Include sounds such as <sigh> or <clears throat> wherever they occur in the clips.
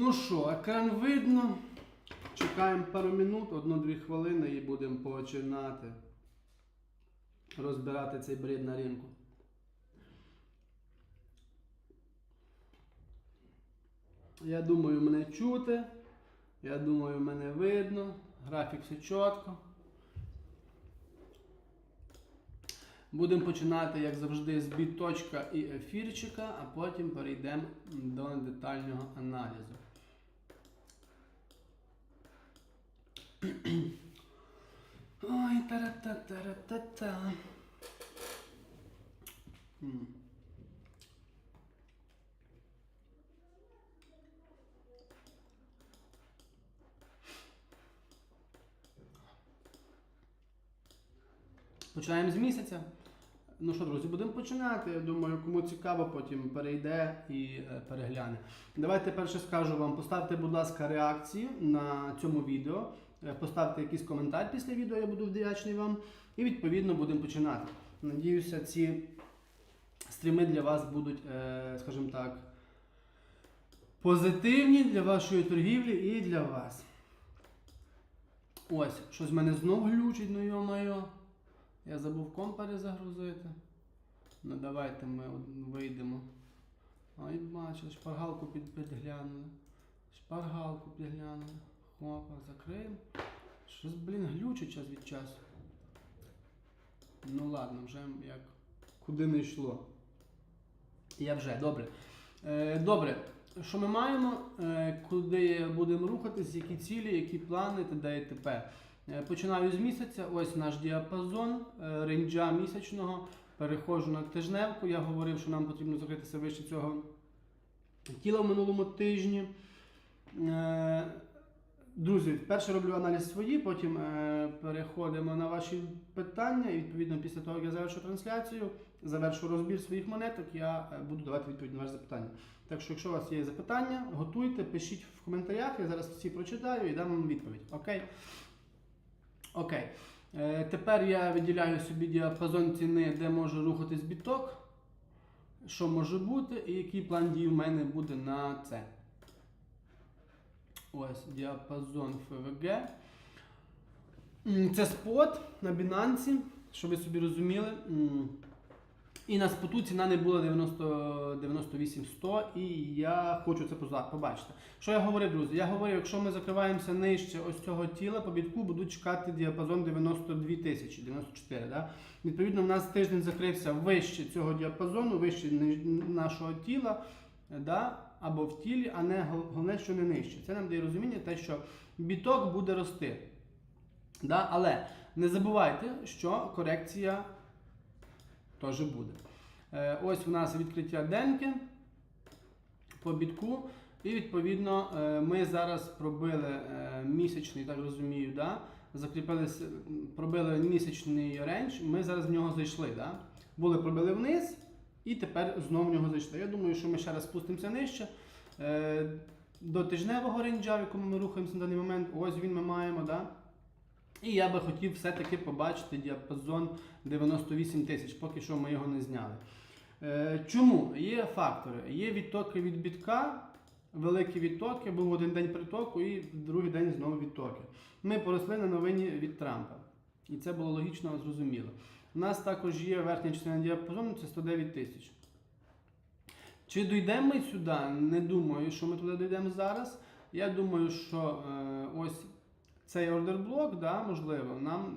Ну що, екран видно. Чекаємо пару минут, одну-дві хвилини і будемо починати розбирати цей бред на ринку. Я думаю, мене чути. Я думаю, мене видно. Графік все чітко. Будемо починати, як завжди, з біточка і ефірчика, а потім перейдемо до детального аналізу. Ой, тара-та-тара-та-та. Починаємо з місяця. Ну що, друзі, будемо починати. Я думаю, кому цікаво, потім перейде і е, перегляне. Давайте перше скажу вам, поставте, будь ласка, реакцію на цьому відео. Е, Поставте якийсь коментар після відео, я буду вдячний вам. І відповідно будемо починати. Надіюся, ці стріми для вас будуть, е, скажімо так, позитивні для вашої торгівлі і для вас. Ось, щось в мене знов глючить, ну йо-моє. Я забув комп перезагрузити. Ну давайте ми вийдемо. Ой, бачили, шпаргалку підглянули. Шпаргалку підглянули. Хопа, закриємо. Щось, блін, глючить час від часу. Ну ладно, вже як куди не йшло. Я вже, добре. Е, добре, що ми маємо? Е, куди будемо рухатись, які цілі, які плани, т.д. і т.п. Е, Починаю з місяця. Ось наш діапазон е, рейнджа місячного. Переходжу на тижневку. Я говорив, що нам потрібно закритися вище цього тіла в минулому тижні. Е, Друзі, перше роблю аналіз свої, потім е, переходимо на ваші питання. І відповідно після того, як я завершу трансляцію, завершу розбір своїх монеток, я е, буду давати відповідь на ваші запитання. Так що, якщо у вас є запитання, готуйте, пишіть в коментарях, я зараз всі прочитаю і дам вам відповідь. Окей? Окей. Е, тепер я виділяю собі діапазон ціни, де може рухатись біток, що може бути, і який план дій в мене буде на це. Ось діапазон ФВГ. Це спот на Binance, щоб ви собі розуміли. І на споту ціна не була 90, 98 100, і я хочу це побачити. Що я говорив, друзі? Я говорив, якщо ми закриваємося нижче ось цього тіла, по бітку будуть чекати діапазон 92 тисячі, 94. Да? Відповідно, в нас тиждень закрився вище цього діапазону, вище нашого тіла. Да? Або в тілі, а не головне, що не нижче. Це нам дає розуміння, те, що біток буде рости. Да? Але не забувайте, що корекція теж буде. Е, ось у нас відкриття денки по бітку. І відповідно е, ми зараз пробили е, місячний, так розумію, да? пробили місячний рейндж, ми зараз в нього зайшли. Да? Були пробили вниз і тепер знову в нього зайшли. Я думаю, що ми ще раз спустимося нижче. Е, До тижневого рейнджа, в якому ми рухаємося на даний момент, ось він ми маємо. Да? І я би хотів все-таки побачити діапазон 98 тисяч, поки що ми його не зняли. Е, Чому? Є фактори. Є відтоки від бітка, великі відтоки, був один день притоку і другий день знову відтоки. Ми поросли на новині від Трампа. І це було логічно зрозуміло. У нас також є верхня частина діапазону, це 109 тисяч. Чи дійдемо ми сюди? Не думаю, що ми туди дійдемо зараз. Я думаю, що е, ось цей ордерблок, да, можливо, нам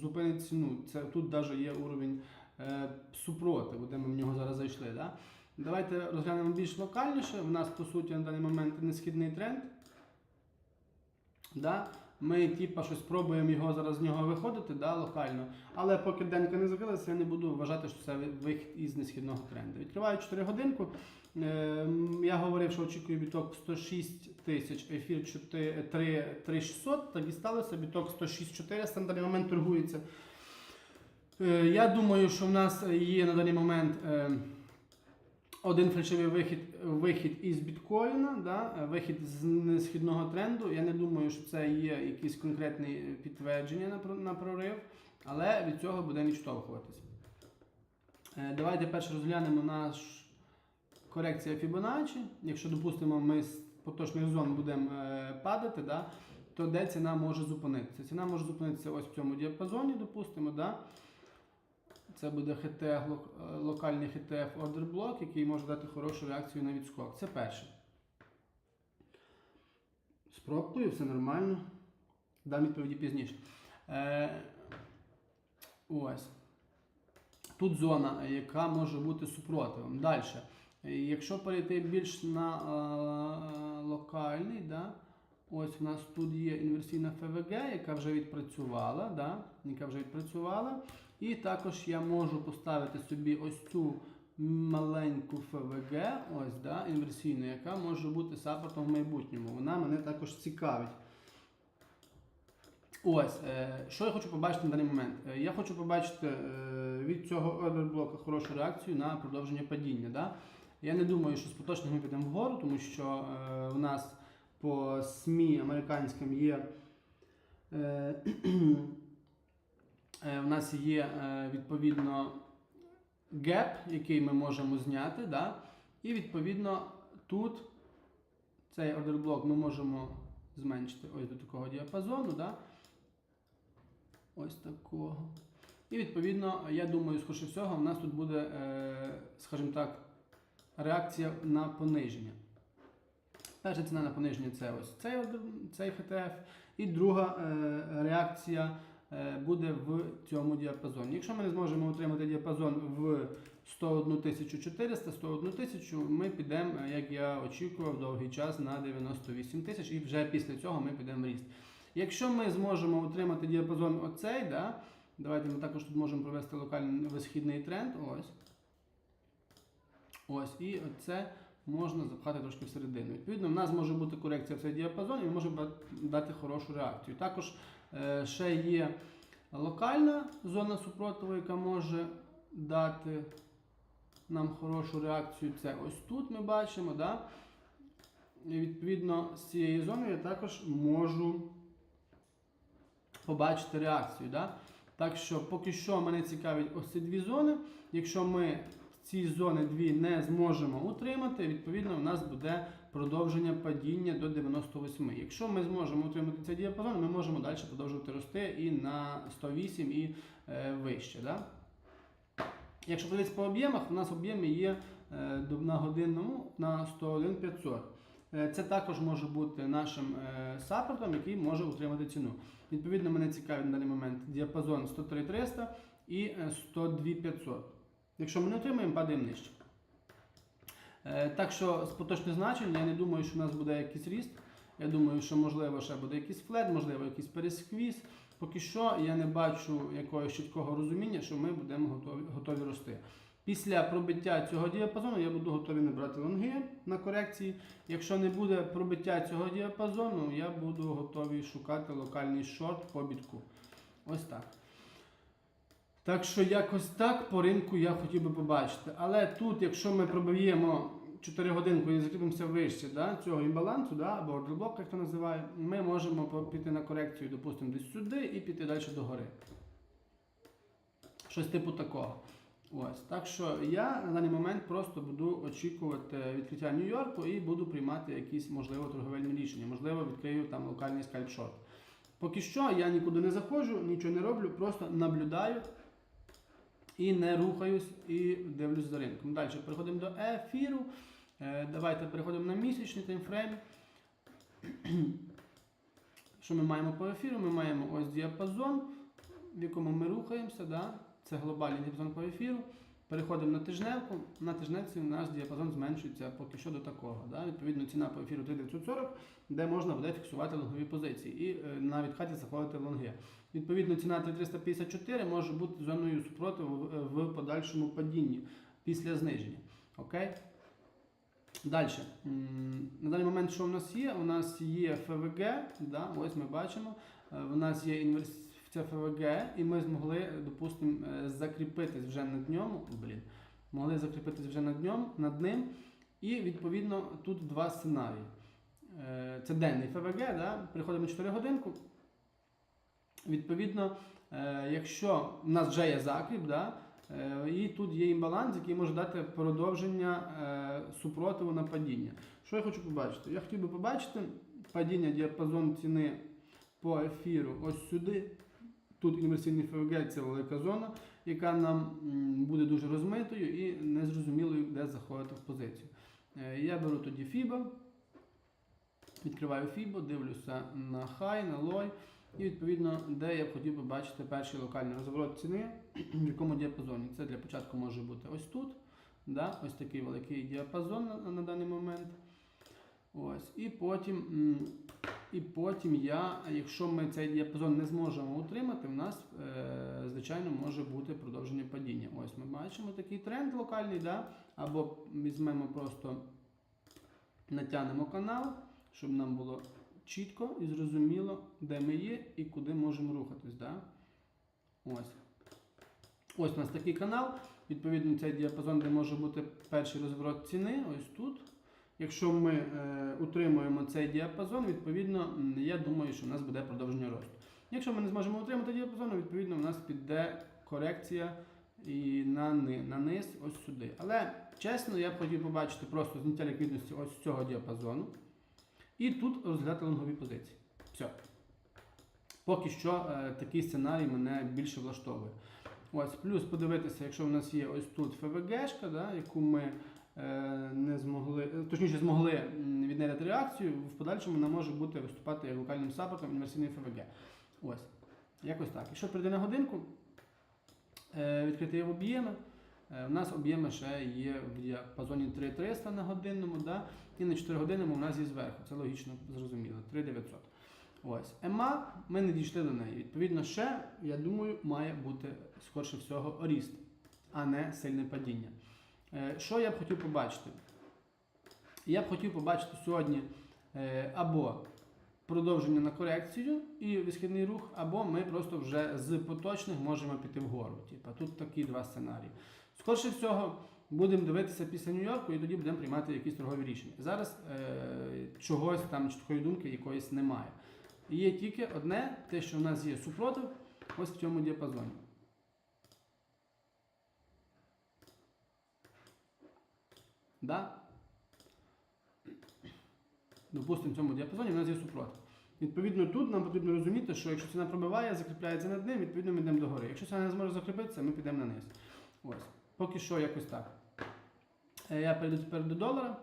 зупинить ціну. Це тут навіть є уровень е, супротиву, де ми в нього зараз зайшли. Да? Давайте розглянемо більш локальніше. У нас, по суті, на даний момент несхідний тренд. Да? Ми типа щось пробуємо його зараз з нього виходити да, локально. Але поки денка не закрилася, я не буду вважати, що це вихід із несхідного тренду. Відкриваю 4 годинку. Ем, Я говорив, що очікую біток 106 тисяч, ефір 3600, так і сталося. Біток 106 400 на даний момент торгується. Е, Я думаю, що в нас є на даний момент е, один фальшивий вихід, вихід із біткоїна, да, вихід з несхідного тренду. Я не думаю, що це є якісь конкретні підтвердження на, на прорив, але від цього будемо відштовхуватись. Е, Давайте перше розглянемо наш корекція Fibonacci. Якщо допустимо, ми з поточних зон будемо е, падати, да, то де ціна може зупинитися? Ціна може зупинитися ось в цьому діапазоні, допустимо, да. Це буде е, локальний order block, який може дати хорошу реакцію на відскок. Це перше. Спробую, все нормально. Дам відповіді пізніше. Е, ось. Тут зона, яка може бути супротивом. Далі. Якщо перейти більш на е, локальний, да, ось у нас тут є інверсійна ФВГ, яка вже відпрацювала. Да, яка вже відпрацювала. І також я можу поставити собі ось цю маленьку ФВГ, ось, да, інверсійну, яка може бути саппортом в майбутньому. Вона мене також цікавить. Ось, е, що я хочу побачити на даний момент? Е, Я хочу побачити е, від цього ордер блока хорошу реакцію на продовження падіння. Да? Я не думаю, що з поточних ми підемо вгору, тому що у нас по СМІ американським є. Е, в нас є е, відповідно геп, який ми можемо зняти. Да? І відповідно тут цей ордер блок ми можемо зменшити ось до такого діапазону. Да? Ось такого. І відповідно, я думаю, скоріше всього, у нас тут буде, е, скажімо так, реакція на пониження. Перша ціна на пониження це ось цей, цей HTF. І друга реакція буде в цьому діапазоні. Якщо ми не зможемо отримати діапазон в 101 400, 101 тисячу, ми підемо, е, як я очікував, довгий час на 98 тисяч, і вже після цього ми підемо ріст. Якщо ми зможемо отримати діапазон оцей, да, давайте ми також тут можемо провести локальний висхідний тренд. Ось. Ось, і оце можна запхати трошки всередину. Відповідно, в нас може бути корекція в цей діапазон, і ба- дати хорошу реакцію. Також е, ще є локальна зона супротиву, яка може дати нам хорошу реакцію. Це ось тут ми бачимо. Да? І відповідно з цієї зони я також можу побачити реакцію. Да? Так що поки що мене цікавить ось ці дві зони. Якщо ми ці зони дві не зможемо утримати, відповідно, в нас буде продовження падіння до 98. Якщо ми зможемо утримати цей діапазон, ми можемо далі продовжувати рости і на 108 і е, вище. Да? Якщо подивитися по об'ємах, у нас об'єми є е, на годинному на 101 500. Е, Це також може бути нашим саппортом, який може утримати ціну. Відповідно, мене цікавить на даний момент діапазон 103 300 і е, 102 500. Якщо ми не отримаємо, падаємо нижче. Е, Так що з поточних значень я не думаю, що в нас буде якийсь ріст. Я думаю, що можливо ще буде якийсь флет, можливо, якийсь пересквіз. Поки що я не бачу якогось чіткого розуміння, що ми будемо готові, готові рости. Після пробиття цього діапазону я буду готовий набрати лонги на корекції. Якщо не буде пробиття цього діапазону, я буду готовий шукати локальний шорт по бітку. Ось так. Так що якось так по ринку я хотів би побачити. Але тут, якщо ми проб'ємо 4 годинку і закріпимося вище да, цього імбалансу, да, або ордерблок, як то називає, ми можемо піти на корекцію, допустимо, десь сюди і піти далі до гори. Щось типу такого. Ось. Так що я на даний момент просто буду очікувати відкриття Нью-Йорку і буду приймати якісь, можливо, торговельні рішення. Можливо, відкрию там локальний скальп-шорт. Поки що я нікуди не заходжу, нічого не роблю, просто наблюдаю і не рухаюсь і дивлюсь за ринком. Далі переходимо до ефіру. Е, Давайте переходимо на місячний таймфрейм. Що ми маємо по ефіру? Ми маємо ось діапазон, в якому ми рухаємося. Да? Це глобальний діапазон по ефіру. Переходимо на тижневку. На тижневці наш діапазон зменшується поки що до такого. Да? Відповідно, ціна по ефіру 3940, де можна буде фіксувати лонгові позиції і е, на відхаті заходити в лонги. Відповідно, ціна 3354 може бути зоною супротиву в, в подальшому падінні після зниження. Окей? Далі. На даний момент, що у нас є? У нас є ФВГ, да? ось ми бачимо. Е, У нас є інверс... це ФВГ, і ми змогли, допустимо, е, закріпитись вже над ньому. Блін, могли закріпитись вже над ньому, над ним. І відповідно тут два сценарії. Е, Це денний ФВГ, да? переходимо на 4 годинку. Відповідно, е, якщо в нас вже є закріп, да? Е, І тут є імбаланс, який може дати продовження е, супротиву на падіння. Що я хочу побачити? Я хотів би побачити падіння діапазон ціни по ефіру ось сюди. Тут інверсійний ФВГ це велика зона, яка нам буде дуже розмитою і незрозумілою, де заходити в позицію. Я беру тоді FIBA, відкриваю FIBA, дивлюся на хай, на лой, і відповідно, де я б хотів би бачити перший локальний розворот ціни, в якому діапазоні. Це для початку може бути ось тут. Да? Ось такий великий діапазон на, на даний момент. Ось. І потім, і потім я, якщо ми цей діапазон не зможемо утримати, в нас, е, звичайно, може бути продовження падіння. Ось ми бачимо такий тренд локальний, да? або візьмемо просто натягнемо канал, щоб нам було чітко і зрозуміло, де ми є і куди можемо рухатись. Да? Ось. Ось у нас такий канал. Відповідно, цей діапазон, де може бути перший розворот ціни, ось тут. Якщо ми е, утримуємо цей діапазон, відповідно, я думаю, що в нас буде продовження росту. Якщо ми не зможемо утримати діапазон, відповідно, в нас піде корекція і на, на низ ось сюди. Але чесно, я б хотів побачити просто зняття ліквідності ось цього діапазону. І тут розглядати лонгові позиції. Все. Поки що е, такий сценарій мене більше влаштовує. Ось, плюс подивитися, якщо в нас є ось тут ФВГшка, да, яку ми е, не змогли, е, точніше змогли м, від неї дати реакцію, в подальшому вона може бути виступати як локальним саппортом інверсійної ФВГ. Ось. Якось так. Якщо прийде на годинку, е, відкрити об'єми. Е, У нас об'єми ще є в діапазоні 3300 на годинному, да? І на 4 годинному у нас є зверху. Це логічно зрозуміло. 3900. Ось. ЕМА ми не дійшли до неї. Відповідно, ще, я думаю, має бути скорше всього ріст, а не сильне падіння. Е, Що я б хотів побачити? Я б хотів побачити сьогодні е, або продовження на корекцію і висхідний рух, або ми просто вже з поточних можемо піти вгору. Типа, тут такі два сценарії. Скорше всього, будемо дивитися після Нью-Йорку і тоді будемо приймати якісь торгові рішення. Зараз е, чогось там чіткої думки якоїсь немає. Є тільки одне, те, що в нас є супротив, ось в цьому діапазоні. Да? Допустимо, в цьому діапазоні в нас є супротив. Відповідно, тут нам потрібно розуміти, що якщо ціна пробиває, закріпляється над ним, відповідно ми йдемо догори. Якщо ціна не зможе закріпитися, ми підемо на низ. Ось. Поки що якось так. Е, Я перейду тепер до долара.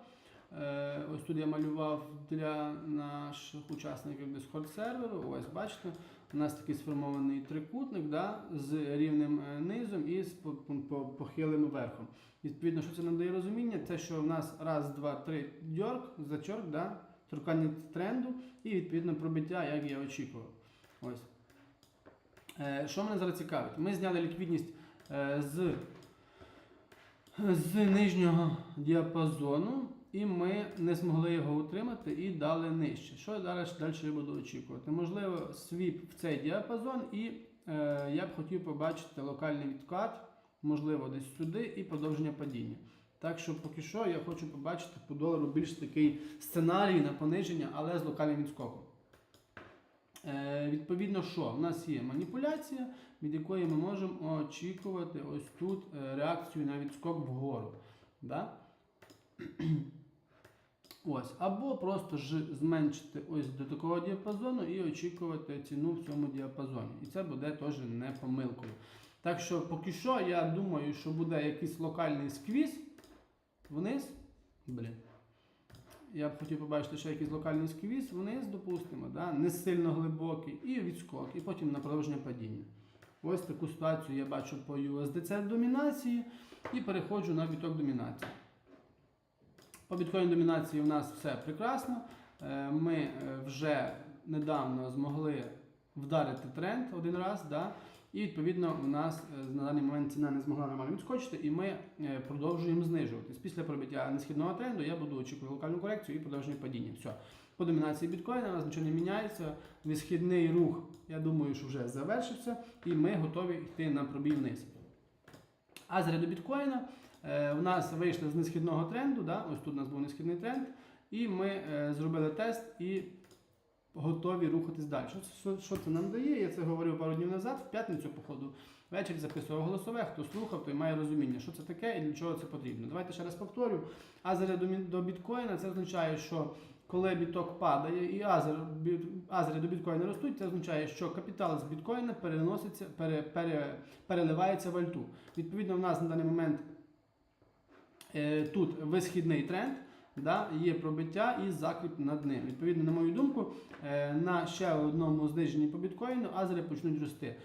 Е, Ось тут я малював для наших учасників Discord серверу. Ось бачите, у нас такий сформований трикутник да, з рівним е, низом і з по- по- похилим верхом. Відповідно, що це нам дає розуміння, це що в нас раз, два, три дьорк, зачорк, да, торкання тренду і відповідно пробиття, як я очікував. Ось. Що мене зараз цікавить? Ми зняли ліквідність з, з нижнього діапазону, і ми не змогли його утримати і дали нижче. Що далі, далі я буду очікувати? Можливо, свіп в цей діапазон, і е, я б хотів побачити локальний відкат, можливо, десь сюди, і продовження падіння. Так що поки що я хочу побачити по долару більш такий сценарій на пониження, але з локальним відскоком. Е, відповідно, що? У нас є маніпуляція, від якої ми можемо очікувати ось тут е, реакцію на відскок вгору. Да? <clears throat> Ось. Або просто ж зменшити ось до такого діапазону і очікувати ціну в цьому діапазоні. І це буде теж не помилкою. Так що поки що я думаю, що буде якийсь локальний сквіз вниз. Блін. Я б хотів побачити ще якийсь локальний сквіз вниз, допустимо, да? не сильно глибокий, і відскок, і потім на продовження падіння. Ось таку ситуацію я бачу по USDC домінації і переходжу на біток домінації. По біткоін домінації у нас все прекрасно. Е, Ми е, вже недавно змогли вдарити тренд один раз. Да? І відповідно у нас е, на даний момент ціна не змогла нормально відскочити, і ми е, продовжуємо знижуватись. Після пробиття несхідного тренду я буду очікувати локальну корекцію і продовження падіння. Все. По домінації біткоїна у нас нічого не міняється. Висхідний рух, я думаю, що вже завершився, і ми готові йти на пробій вниз. А з ряду біткоїна е, в нас вийшли з несхідного тренду. Да? Ось тут у нас був несхідний тренд, і ми зробили тест і готові рухатись далі. Що, що, це нам дає? Я це говорив пару днів назад, в п'ятницю, походу. Ввечері записував голосове, хто слухав, той має розуміння, що це таке і для чого це потрібно. Давайте ще раз повторю. Азери до, біткоїна це означає, що коли біток падає і азер, азери до біткоїна ростуть, це означає, що капітал з біткоїна переноситься, пере, пере, переливається в альту. Відповідно, в нас на даний момент е, тут висхідний тренд, да, є пробиття і закріп над ним. Відповідно, на мою думку, е, на ще одному зниженні по біткоїну азери почнуть рости.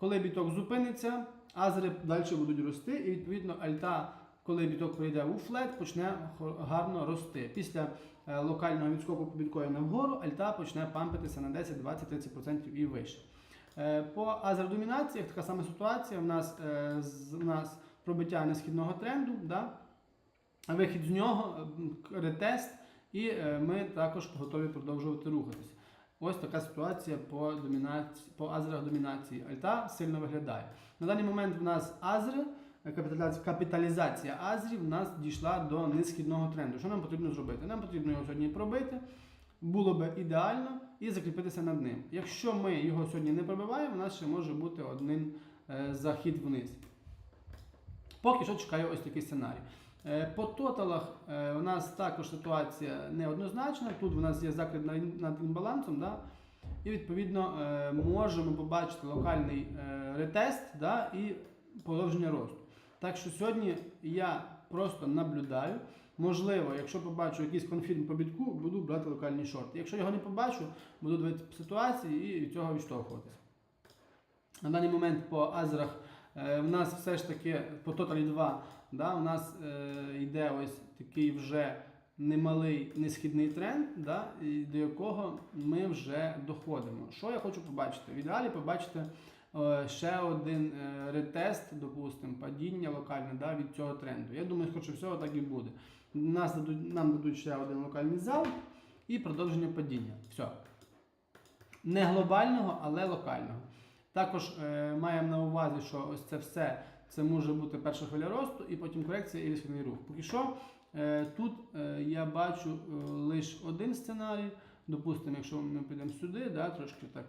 Коли біток зупиниться, азери далі будуть рости, і відповідно альта, коли біток прийде у флет, почне гарно рости. Після е, локального відскоку по біткоїну вгору, альта почне пампитися на 10, 20, 30% і вище. Е, По азердомінаціях така сама ситуація. У нас, у нас пробиття несхідного тренду, да? Вихід з нього, ретест, і е, ми також готові продовжувати рухатися. Ось така ситуація по, домінації, по азерах домінації. Альта сильно виглядає. На даний момент в нас азри, е, капіталізація, азрів в нас дійшла до несхідного тренду. Що нам потрібно зробити? Нам потрібно його сьогодні пробити. Було би ідеально і закріпитися над ним. Якщо ми його сьогодні не пробиваємо, у нас ще може бути один е, захід вниз. Поки що чекаю ось такий сценарій. Е, По тоталах е, у нас також ситуація неоднозначна. Тут у нас є закрит над імбалансом, да? і відповідно е, можемо побачити локальний ретест да? і продовження росту. Так що сьогодні я просто наблюдаю. Можливо, якщо побачу якийсь конфірм по бітку, буду брати локальний шорт. Якщо його не побачу, буду дивитися ситуації і від цього відштовхуватися. На даний момент по азерах в нас все ж таки по тоталі 2 да, у нас е, йде ось такий вже немалий несхідний тренд, да, до якого ми вже доходимо. Що я хочу побачити? В ідеалі побачити е, ще один е, ретест, допустимо, падіння локальне да, від цього тренду. Я думаю, скоріше всього так і буде. Нас дадуть, нам дадуть ще один локальний зал і продовження падіння. Все. Не глобального, але локального. Також е, маємо на увазі, що ось це все це може бути перша хвиля росту, і потім корекція і висхідний рух. Поки що е, тут е, я бачу е, лише один сценарій. Допустимо, якщо ми підемо сюди, да, трошки так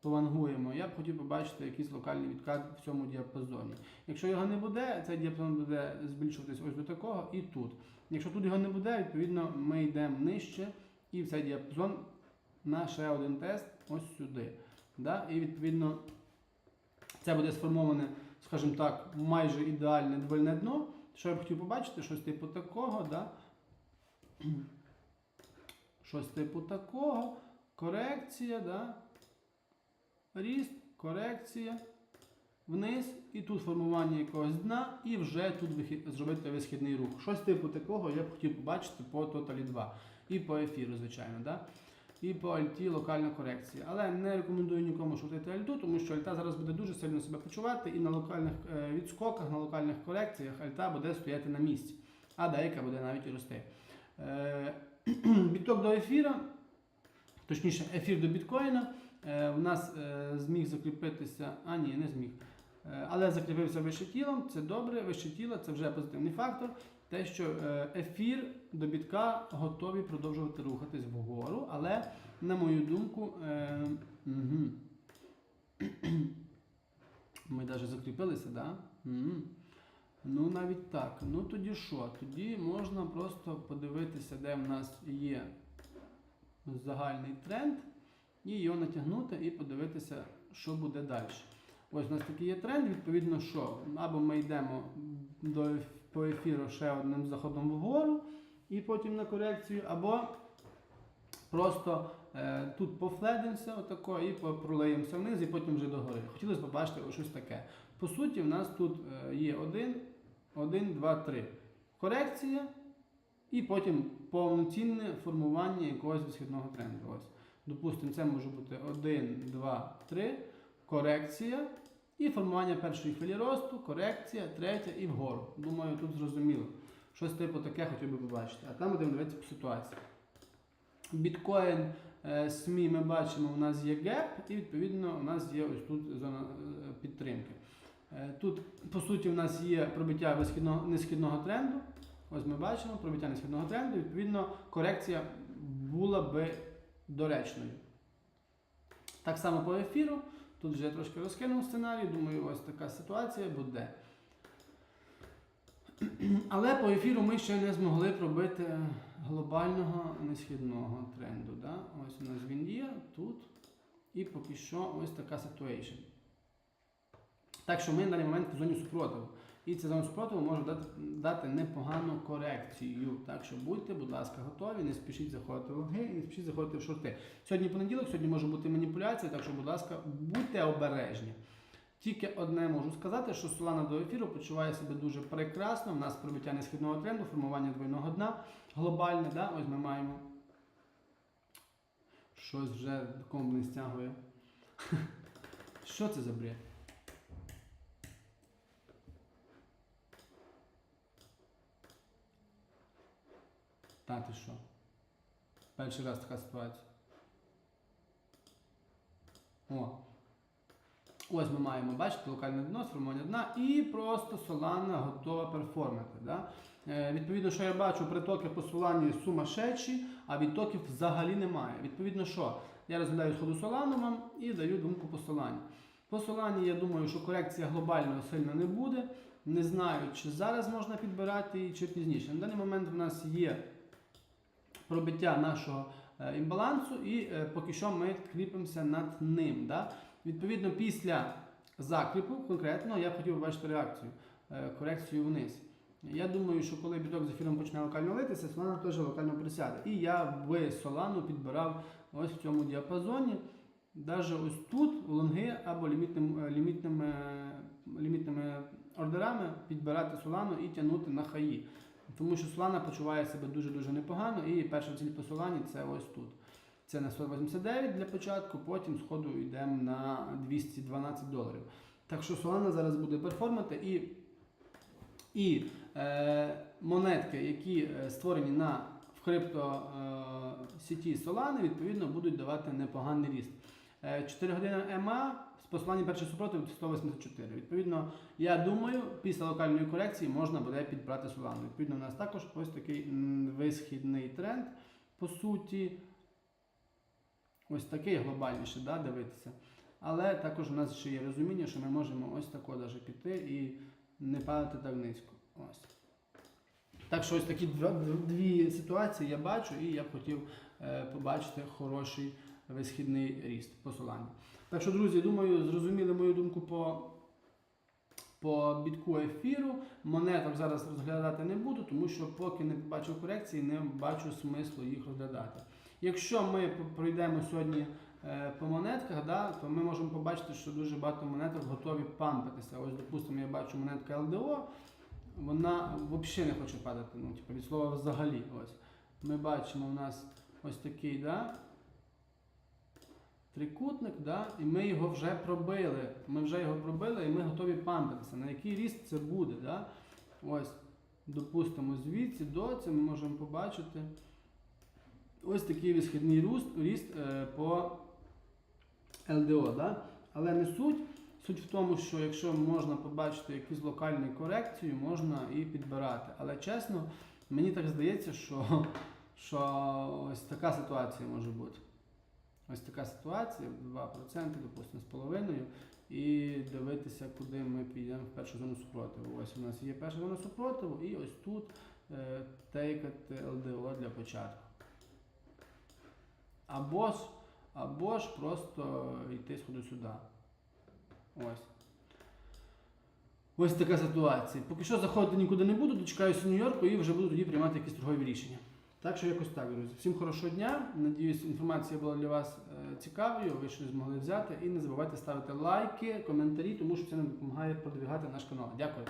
повангуємо, я б хотів побачити якийсь локальний відкат в цьому діапазоні. Якщо його не буде, цей діапазон буде збільшуватись ось до такого і тут. Якщо тут його не буде, відповідно ми йдемо нижче і в цей діапазон на ще один тест ось сюди. Да? І відповідно це буде сформоване, скажімо так, майже ідеальне двойне дно. Що я б хотів побачити, щось типу такого, да? <clears throat> щось типу такого, корекція, да? ріст, корекція, вниз, і тут формування якогось дна, і вже тут вихід, зробити висхідний рух. Щось типу такого я б хотів побачити по тоталі 2. І по ефіру, звичайно. Да? І по альті локальна корекція. Але не рекомендую нікому шутити альту, тому що альта зараз буде дуже сильно себе почувати, і на локальних е, відскоках, на локальних корекціях альта буде стояти на місці, а деяка буде навіть і рости. Е, <clears throat> біток до ефіра, точніше, ефір до біткоїна. Е, в нас е, зміг закріпитися, а ні, не зміг. Е, але закріпився вище тілом, це добре, вище тіло це вже позитивний фактор. Те, що е, ефір до бітка готові продовжувати рухатись вгору, але, на мою думку, е, угу. <clears throat> ми навіть закріпилися, да? Угу. Ну, навіть так. Ну тоді що? Тоді можна просто подивитися, де в нас є загальний тренд, і його натягнути і подивитися, що буде далі. Ось у нас такий є тренд, відповідно, що або ми йдемо до, по ефіру ще одним заходом вгору і потім на корекцію, або просто е, тут пофледимося отако і пролиємося вниз, і потім вже догори. Хотілося побачити ось щось таке. По суті, в нас тут е, є 1, 1, 2, 3. Корекція, і потім повноцінне формування якогось висхідного тренду. Ось. Допустимо, це може бути 1, 2, 3, корекція і формування першої хвилі росту, корекція, третя і вгору. Думаю, тут зрозуміло. Щось типу таке хотів би побачити. А там будемо дивитися по ситуації. Біткоін, е, СМІ ми бачимо, у нас є геп, і відповідно у нас є ось тут зона е, підтримки. Е, Тут, по суті, у нас є пробиття несхідного тренду. Ось ми бачимо пробиття несхідного тренду, відповідно, корекція була би доречною. Так само по ефіру. Тут вже я трошки розкинув сценарій, думаю, ось така ситуація буде. Але по ефіру ми ще не змогли пробити глобального несхідного тренду. Да? Ось у нас він є тут. І поки що ось така ситуація. Так що ми на даний момент в зоні супротиву. І ця зона супротиву може дати, дати непогану корекцію. Так що будьте, будь ласка, готові, не спішіть заходити в лонги і не спішіть заходити в шорти. Сьогодні понеділок, сьогодні може бути маніпуляція, так що, будь ласка, будьте обережні. Тільки одне можу сказати, що Solana до ефіру почуває себе дуже прекрасно. У нас пробиття несхідного тренду, формування двойного дна глобальне. Да? Ось ми маємо щось вже комп не стягує. <laughs> Що це за бред? Та ти що? Перший раз така ситуація. О. Ось ми маємо, бачите, локальне дно, сформування дна і просто Solana готова перформити. Да? Е, відповідно, що я бачу, притоки по Solana сумасшедші, а відтоків взагалі немає. Відповідно, що я розглядаю ходу Solana вам і даю думку по Solana. По Solana я думаю, що корекція глобально сильно не буде. Не знаю, чи зараз можна підбирати чи пізніше. На даний момент в нас є пробиття нашого е, імбалансу, і е, поки що ми кріпимося над ним. Да? Відповідно, після закріпу конкретно я хотів бачити реакцію, е, корекцію вниз. Я думаю, що коли біток з ефіром почне локально литися, Solana теж локально присяде. І я би Solana підбирав ось в цьому діапазоні, навіть ось тут лонги або лімітним, лімітними, лімітними ордерами підбирати Solana і тягнути на хаї. Тому що Solana почуває себе дуже-дуже непогано, і перша ціль по Solana це ось тут. Це на 189 для початку, потім сходу йдемо на 212 доларів. Так що Solana зараз буде перформати і, і е, монетки, які е, створені на, в крипто е, сіті Solana, відповідно будуть давати непоганий ріст. Е, 4 години ЕМА з посилання перший супротив 184. Відповідно, я думаю, після локальної корекції можна буде підбрати Solana. Відповідно, у нас також ось такий висхідний тренд, по суті. Ось такий глобальніше да, дивитися. Але також у нас ще є розуміння, що ми можемо ось тако даже піти і не падати так низько. Ось. Так що ось такі дві ситуації я бачу, і я б хотів е, побачити хороший висхідний ріст посилання. Так що, друзі, думаю, зрозуміли мою думку по, по бітку ефіру. Монеток зараз розглядати не буду, тому що поки не побачив корекції, не бачу смислу їх розглядати. Якщо ми пройдемо сьогодні е, по монетках, да, то ми можемо побачити, що дуже багато монеток готові пампитися. Ось, допустимо, я бачу монетка ЛДО, вона взагалі не хоче падати, ну, типу, від слова взагалі. Ось. Ми бачимо у нас ось такий, да, трикутник, да, і ми його вже пробили. Ми вже його пробили і ми готові пампитися. На який ріст це буде? Да? Ось, допустимо, звідси до ми можемо побачити ось такий висхідний ріст, ріст е, по ЛДО. Да? Але не суть. Суть в тому, що якщо можна побачити якусь локальну корекцію, можна і підбирати. Але чесно, мені так здається, що, що ось така ситуація може бути. Ось така ситуація, 2%, допустимо, з половиною, і дивитися, куди ми підемо в першу зону супротиву. Ось у нас є перша зона супротиву, і ось тут е, тейкати ЛДО для початку. Або ж, або ж просто йти сходу сюди. Ось. Ось така ситуація. Поки що заходити нікуди не буду, дочекаюся Нью-Йорку і вже буду тоді приймати якісь торгові рішення. Так що якось так, друзі. Всім хорошого дня. Надіюсь, інформація була для вас е, цікавою, ви щось змогли взяти. І не забувайте ставити лайки, коментарі, тому що це нам допомагає продвігати наш канал. Дякую.